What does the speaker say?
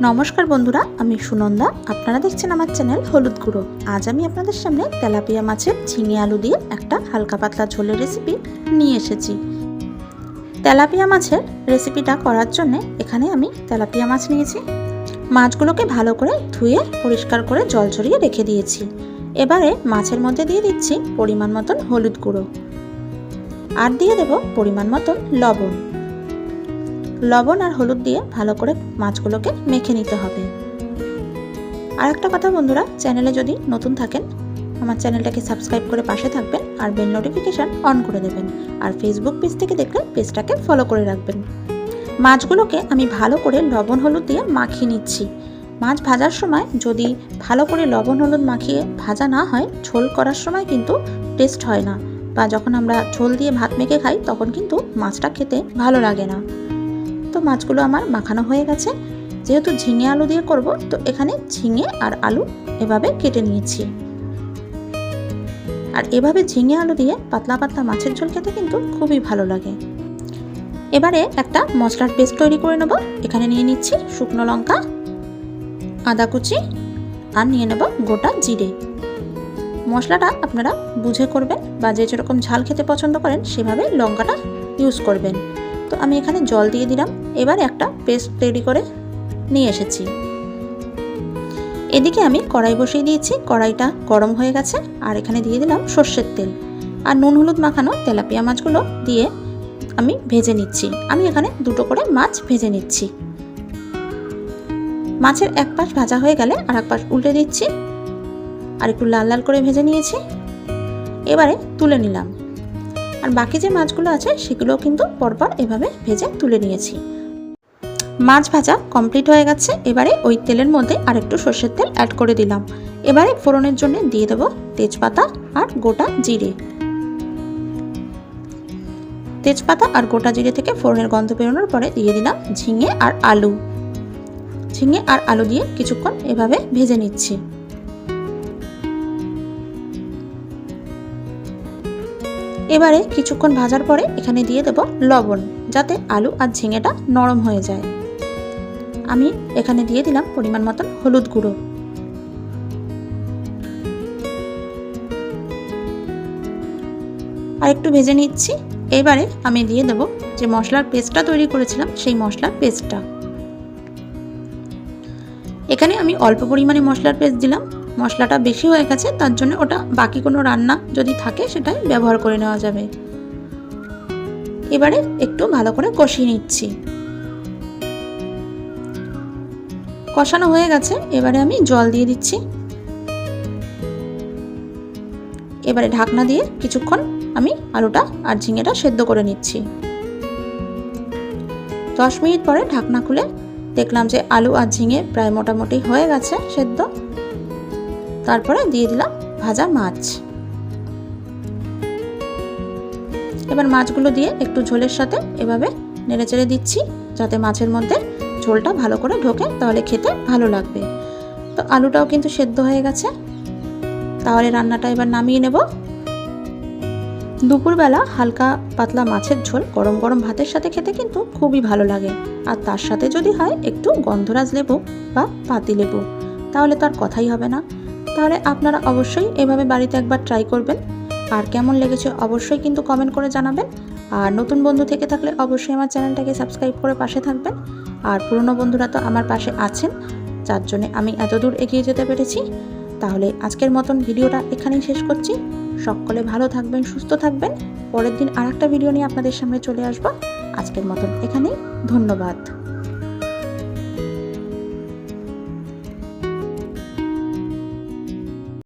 নমস্কার বন্ধুরা, আমি সুনন্দা। আপনারা দেখছেন আমার চ্যানেল হলুদ গুঁড়ো। আজ আমি আপনাদের সামনে তেলাপিয়া মাছের ঝিঙে আলু দিয়ে একটা হালকা পাতলা ঝোলের রেসিপি নিয়ে এসেছি। তেলাপিয়া মাছের রেসিপিটা করার জন্য এখানে আমি তেলাপিয়া মাছ নিয়েছি। মাছগুলোকে ভালো করে ধুয়ে পরিষ্কার করে জল ঝরিয়ে রেখে দিয়েছি। এবারে মাছের মধ্যে দিয়ে দিচ্ছি পরিমাণ মতন হলুদ গুঁড়ো। আর দিয়ে দেব পরিমাণ মতন লবণ। লবণ আর হলুদ দিয়ে ভালো করে মাছগুলোকে মেখে নিতে হবে। আর একটা কথা বন্ধুরা, চ্যানেলে যদি নতুন থাকেন, আমার চ্যানেলটাকে সাবস্ক্রাইব করে পাশে থাকবেন আর বেল নোটিফিকেশান অন করে দেবেন। আর ফেসবুক পেজ থেকে দেখলে পেজটাকে ফলো করে রাখবেন। মাছগুলোকে আমি ভালো করে লবণ হলুদ দিয়ে মাখিয়ে নিচ্ছি। মাছ ভাজার সময় যদি ভালো করে লবণ হলুদ মাখিয়ে ভাজা না হয়, ঝোল করার সময় কিন্তু টেস্ট হয় না। বা যখন আমরা ঝোল দিয়ে ভাত মেখে খাই, তখন কিন্তু মাছটা খেতে ভালো লাগে না। তো মাছগুলো আমার মাখানো হয়ে গেছে। যেহেতু ঝিঙে আলু দিয়ে করব, তো এখানে ঝিঙে আর আলু এভাবে কেটে নিয়েছি। আর এভাবে ঝিঙে আলু দিয়ে পাতলা পাতলা মাছের ঝোল খেতে কিন্তু খুবই ভালো লাগে। এবারে একটা মশলার পেস্ট তৈরি করে নেব। এখানে নিয়ে নিচ্ছি শুকনো লঙ্কা, আদা কুচি আর নিয়ে নেব গোটা জিরে। মশলাটা আপনারা বুঝে করবেন বা যে যেরকম ঝাল খেতে পছন্দ করেন, সেভাবে লঙ্কাটা ইউজ করবেন। তো আমি এখানে জল দিয়ে দিলাম। এবার একটা পেস্ট তৈরি করে নিয়ে এসেছি। এদিকে আমি কড়াই বসিয়ে দিয়েছি। কড়াইটা গরম হয়ে গেছে। আর এখানে দিয়ে দিলাম সর্ষের তেল। আর নুন হলুদ মাখানো তেলাপিয়া মাছগুলো দিয়ে আমি ভেজে নিচ্ছি। আমি এখানে দুটো করে মাছ ভেজে নিচ্ছি। মাছের এক পাশ ভাজা হয়ে গেলে আর এক পাশ উল্টে দিচ্ছি। আর একটু লাল লাল করে ভেজে নিয়েছি। এবারে তুলে নিলাম। আর বাকি যে মাছগুলো আছে, সেগুলোও কিন্তু পরপর এভাবে ভেজে তুলে নিয়েছি। মাছ ভাজা কমপ্লিট হয়ে গেছে। এবারে ওই তেলের মধ্যে আর একটু সর্ষের তেল অ্যাড করে দিলাম। এবারে ফোড়নের জন্য দিয়ে দেবো তেজপাতা আর গোটা জিরে। তেজপাতা আর গোটা জিরে থেকে ফোড়নের গন্ধ বেরোনোর পরে দিয়ে দিলাম ঝিঙে আর আলু। ঝিঙে আর আলু দিয়ে কিছুক্ষণ এভাবে ভেজে নিচ্ছি। এবারে কিছুক্ষণ ভাজার পরে এখানে দিয়ে দেব লবণ, যাতে আলু আর ঝিঙেটা নরম হয়ে যায়। আমি এখানে দিয়ে দিলাম পরিমাণ মতন হলুদ গুঁড়ো। আর একটু ভেজে নিচ্ছি। এবারে আমি দিয়ে দেব যে মশলার পেস্টটা তৈরি করেছিলাম, সেই মশলার পেস্টটা। এখানে আমি অল্প পরিমাণে মশলার পেস্ট দিলাম। মশলাটা বেশি হয়ে গেছে, তার জন্য ওটা বাকি কোনো রান্না যদি থাকে সেটাই ব্যবহার করে নেওয়া যাবে। এবারে একটু ভালো করে কষিয়ে নিচ্ছি। কষানো হয়ে গেছে, এবারে আমি জল দিয়ে দিচ্ছি। এবারে ঢাকনা দিয়ে কিছুক্ষণ আমি আলুটা আর ঝিঙেটা সেদ্ধ করে নিচ্ছি। দশ মিনিট পরে ঢাকনা খুলে দেখলাম যে আলু আর ঝিঙে প্রায় মোটামুটি হয়ে গেছে সেদ্ধ। তারপরে দিয়ে দিলাম ভাজা মাছ। এবার মাছগুলো দিয়ে একটু ঝোলের সাথে এভাবে নেড়ে চেড়ে দিচ্ছি, যাতে মাছের মধ্যে ঝোলটা ভালো করে ঢোকে, তাহলে খেতে ভালো লাগবে। তো আলুটাও কিন্তু সেদ্ধ হয়ে গেছে। তাহলে রান্নাটা এবার নামিয়ে নেব। দুপুরবেলা হালকা পাতলা মাছের ঝোল গরম গরম ভাতের সাথে খেতে কিন্তু খুবই ভালো লাগে। আর তার সাথে যদি হয় একটু গন্ধরাজ লেবু বা পাতি লেবু, তাহলে তো আর কথাই হবে না। তাহলে আপনারা অবশ্যই এভাবে বাড়িতে একবার ট্রাই করবেন। আর কেমন লেগেছে অবশ্যই কিন্তু কমেন্ট করে জানাবেন। আর নতুন বন্ধু থেকে থাকলে অবশ্যই আমার চ্যানেলটাকে সাবস্ক্রাইব করে পাশে থাকবেন। আর পুরনো বন্ধুরা তো আমার পাশে আছেন, যার জন্যে আমি এত দূর এগিয়ে যেতে পেরেছি। তাহলে আজকের মতন ভিডিওটা এখানেই শেষ করছি। সকলে ভালো থাকবেন, সুস্থ থাকবেন। পরের দিন আর ভিডিও নিয়ে আপনাদের সামনে চলে আসব। আজকের মতন এখানেই, ধন্যবাদ।